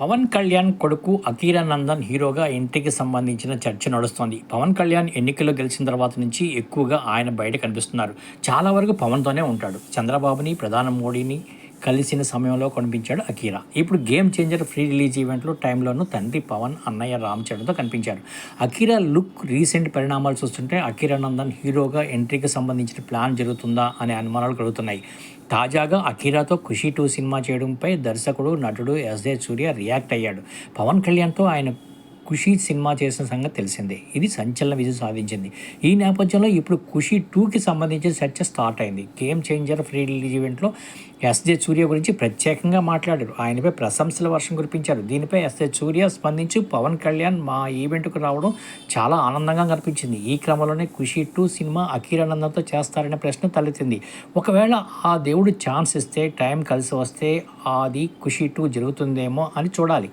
పవన్ కళ్యాణ్ కొడుకు అకీరానందన్ హీరోగా ఎంట్రీకి సంబంధించిన చర్చ నడుస్తోంది. పవన్ కళ్యాణ్ ఎన్నికల్లో గెలిచిన తర్వాత నుంచి ఎక్కువగా ఆయన బయట కనిపిస్తున్నారు. చాలా వరకు పవన్తోనే ఉంటాడు. చంద్రబాబుని ప్రధాని మోడీని కలిసిన సమయంలో కనిపించాడు అకీరా ఇప్పుడు గేమ్ చేంజర్ ఫ్రీ రిలీజ్ ఈవెంట్లో టైంలోనూ తండ్రి పవన్ అన్నయ్య రామ్ చరణ్తో కనిపించారు అకీరా లుక్ రీసెంట్ పరిణామాలు చూస్తుంటే అకీరా నందన్ హీరోగా ఎంట్రీకి సంబంధించిన ప్లాన్ జరుగుతుందా అనే అనుమానాలు కలుగుతున్నాయి. తాజాగా అఖీరాతో ఖుషి టూ సినిమా చేయడంపై దర్శకుడు నటుడు ఎస్ సూర్య రియాక్ట్ అయ్యాడు. పవన్ కళ్యాణ్తో ఆయన ఖుషి సినిమా చేసిన సంగతి తెలిసిందే. ఇది సంచలన విజయం సాధించింది. ఈ నేపథ్యంలో ఇప్పుడు ఖుషి టూకి సంబంధించిన చర్చ స్టార్ట్ అయింది. గేమ్ చేంజర్ ఫ్రీ రిలీజ్ ఈవెంట్లో ఎస్జే సూర్య గురించి ప్రత్యేకంగా మాట్లాడారు. ఆయనపై ప్రశంసల వర్షం కురిపించారు. దీనిపై ఎస్జే సూర్య స్పందించి పవన్ కళ్యాణ్ మా ఈవెంట్కు రావడం చాలా ఆనందంగా కనిపించింది. ఈ క్రమంలోనే ఖుషి టూ సినిమా అఖీరానందంతో చేస్తారనే ప్రశ్న తలెత్తింది. ఒకవేళ ఆ దేవుడు ఛాన్స్ ఇస్తే టైం కలిసి వస్తే అది ఖుషి టూ జరుగుతుందేమో అని చూడాలి.